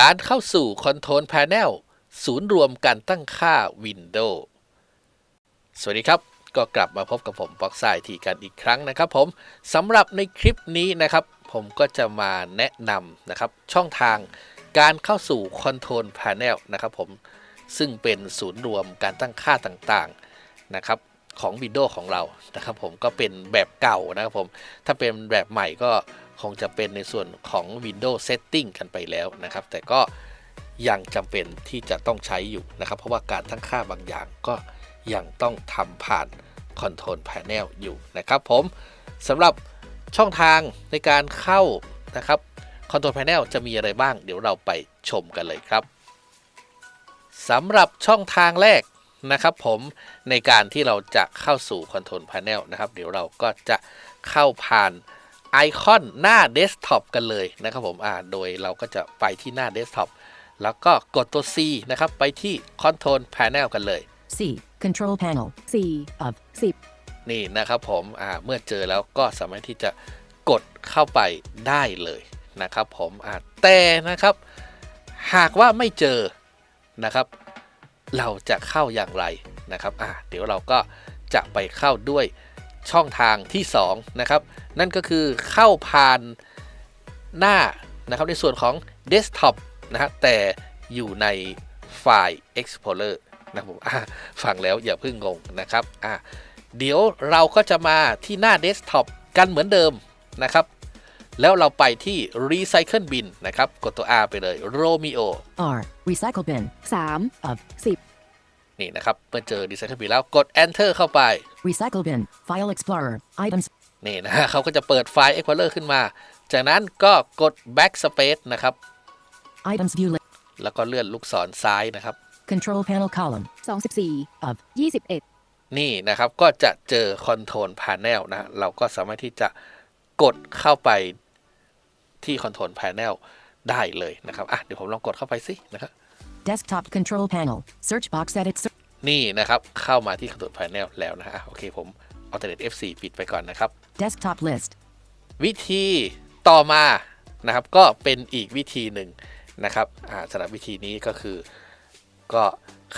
การเข้าสู่ Control Panel ศูนย์รวมการตั้งค่า Windows สวัสดีครับ ก็กลับมาพบกับผมบ็อกไซทีกันอีกครั้งนะครับผมสำหรับในคลิปนี้นะครับ ผมก็จะมาแนะนำนะครับ ช่องทางการเข้าสู่ Control Panel นะครับผมซึ่งเป็นศูนย์รวมการตั้งค่าต่างๆนะครับของ Windows ของเรานะครับผมก็เป็นแบบเก่านะครับผมถ้าเป็นแบบใหม่ก็ คงจะเป็นในส่วนของ Windows Setting กันไปแล้วนะครับ แต่ก็ยังจำเป็นที่จะต้องใช้อยู่นะครับ เพราะว่าการตั้งค่าบางอย่างก็ยังต้องทำผ่าน Control Panel อยู่นะครับผมสำหรับช่องทางในการเข้านะครับ Control Panel จะมีอะไรบ้าง เดี๋ยวเราไปชมกันเลยครับสำหรับช่องทางแรกนะครับผมในการที่เราจะเข้าสู่ Control Panel นะครับ เดี๋ยวเราก็จะเข้าผ่าน ไอคอนหน้าเดสก์ท็อปกันเลยนะครับผมอ่าโดยเราก็จะไปที่หน้าเดสก์ท็อปแล้วก็กดตัว C นะครับ ไปที่ Control Panel กันเลย C. Control Panel. 4 of 10 นี่นะครับผมอ่าเมื่อเจอแล้วก็สามารถที่จะกดเข้าไปได้เลยนะครับผมอ่าแต่นะครับ หากว่าไม่เจอนะครับ เราจะเข้าอย่างไรนะครับอ่าเดี๋ยวเราก็จะไปเข้าด้วย ช่องทางที่ 2 นะครับ นั่นก็คือเข้าผ่านหน้านะครับในส่วนของ Desktop นะครับแต่อยู่ในไฟล์ Explorer นะครับผมอ่าฟังแล้วอย่าเพิ่งงงนะครับอ่าเดี๋ยวเราก็จะมาที่หน้า Desktop กันเหมือนเดิมนะครับ แล้วเราไปที่ Recycle Bin นะครับ กดตัว R ไปเลย Romeo R. Recycle Bin. 3 of 10 นี่นะครับเมื่อเจอ Recycle Bin แล้วกด Enter เข้าไป Recycle Bin. File Explorer. Items. นี่นะเขาก็จะเปิดไฟล์ Explorer ขึ้นมา จากนั้นก็กด Backspace นะครับ Items View List. แล้วก็เลื่อนลูกศรซ้ายนะครับ Control Panel Column. 24 Of. 21 นี่นะครับก็จะเจอ Control Panel นะเราก็สามารถที่จะกดเข้าไปที่ Control Panel ได้เลยนะครับอะเดี๋ยวผมลองกดเข้าไปสินะครับ Desktop Control Panel. Search box edit. Ser- นี่นะครับ เข้ามาที่ Control Panel แล้วนะฮะอะโอเคผม Alternate F4 ปิดไปก่อนนะครับ Desktop List. วิธีต่อมานะครับก็เป็นอีกวิธีหนึ่งนะครับอ่าสำหรับวิธีนี้ก็คือก็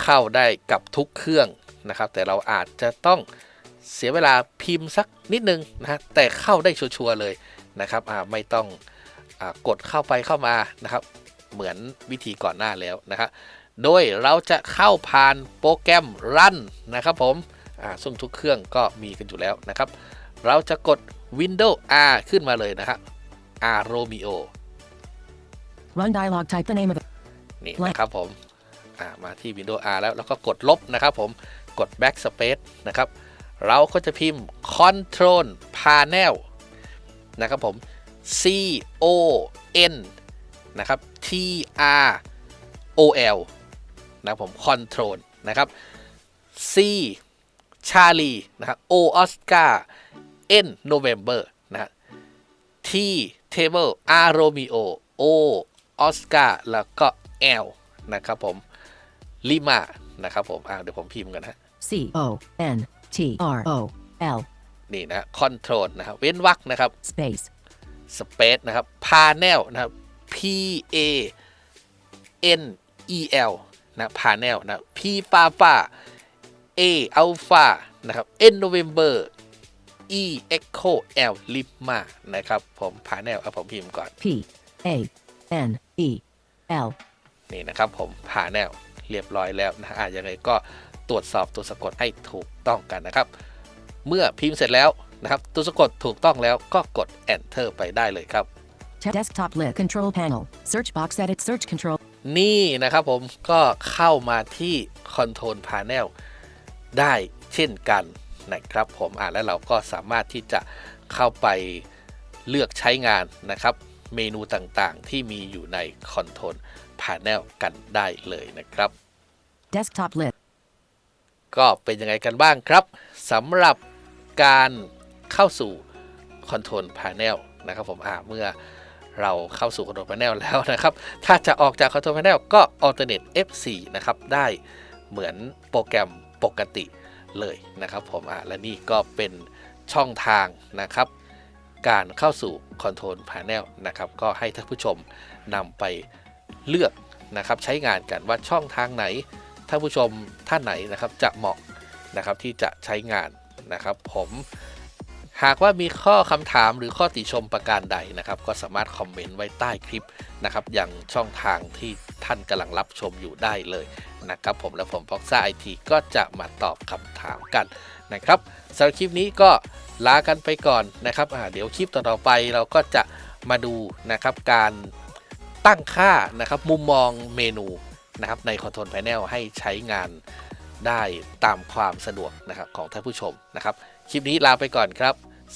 เข้าได้กับทุกเครื่องนะครับ แต่เราอาจจะต้องเสียเวลาพิมพ์สักนิดนึงนะฮะแต่เข้าได้ชัวร์ๆเลยนะครับอ่าไม่ต้องอากดเข้าไปเข้ามานะครับ เหมือนวิธีก่อนหน้าแล้วนะครับ โดยเราจะเข้าผ่านโปรแกรม Run นะครับผมอ่าซึ่งทุกเครื่องก็มีกันอยู่แล้วนะครับ เราจะกด Windows R ขึ้นมาเลยนะฮะ R Romeo Run dialog. Type the name of. นี่นะครับผมอ่ามาที่ Windows R แล้วแล้วก็กดลบนะครับผมกด Backspace นะครับ เราก็จะพิมพ์ Control Panel นะครับผม C O N นะครับ T R O L นะครับผม Control นะครับ C Charlie นะครับ O Oscar N November นะฮะ T Table R Romeo O Oscar แล้วก็ L นะครับผมลิมานะครับผมอ่าเดี๋ยวผมพิมพ์กันนะฮะ C O N T R O L. นี่นะ Control นะครับ เว้นวรรคนะครับ Space. Space นะครับ Panel นะครับ P A N E L นะ Panel นะ P ปาปา A Alpha นะครับ N November E Echo L Lima นะครับ ผม Panel เอาผมพิมพ์ก่อน P A N E L. นี่นะครับผมผ่านแนวเรียบร้อยแล้วนะอะยังไงก็ตรวจสอบตัวสะกดให้ถูกต้องกันนะครับ เมื่อพิมพ์เสร็จแล้วนะครับ ตัวสะกดถูกต้องแล้วก็กด enter ไปได้เลยครับ Check Desktop List. Control Panel. Search box edit. Search Control. นี่นะครับผมก็เข้ามาที่ Control Panel ได้เช่นกันนะครับผมอ่าแล้วเราก็สามารถที่จะเข้าไปเลือกใช้งานนะครับ เมนูต่างๆ ที่มีอยู่ใน Control Panel กันได้เลยนะครับ Desktop List. ก็เป็นยังไงกันบ้างครับสำหรับการเข้าสู่ Control Panel นะครับผมอ่าเมื่อ เราเข้าสู่ Control Panel แล้วนะครับ ถ้าจะออกจาก Control Panel ก็ Alternate F4 นะครับ ได้เหมือนโปรแกรมปกติเลยนะครับผมอ่าและนี่ก็เป็นช่องทางนะครับ การเข้าสู่ Control Panel นะครับ ก็ให้ท่านผู้ชมนำไปเลือกนะครับใช้งานกันว่าช่องทางไหนท่านผู้ชมท่านไหนนะครับจะเหมาะนะครับที่จะใช้งานนะครับ ผม หากว่ามีข้อคำถามหรือข้อติชมประการใดนะครับ ก็สามารถคอมเมนต์ไว้ใต้คลิปนะครับอย่างช่องทางที่ท่านกำลังรับชมอยู่ได้เลยนะครับผมและผมพ็อกซ่าไอทีก็จะมาตอบคำถามกันนะครับสำหรับคลิปนี้ก็ลากันไปก่อนนะครับเดี๋ยวคลิปต่อๆไปเราก็จะมาดูนะครับการตั้งค่านะครับมุมมองเมนูนะครับใน Control Panel ให้ใช้งานได้ตามความสะดวกนะครับของท่านผู้ชมนะครับ คลิปนี้ลาไปก่อนครับ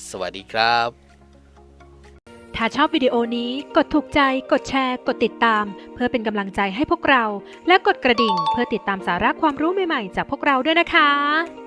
สวัสดีครับ ถ้าชอบวิดีโอนี้กดถูกใจ กดแชร์ กดติดตาม เพื่อเป็นกำลังใจให้พวกเรา และกดกระดิ่งเพื่อติดตามสาระความรู้ใหม่ๆ จากพวกเราด้วยนะคะ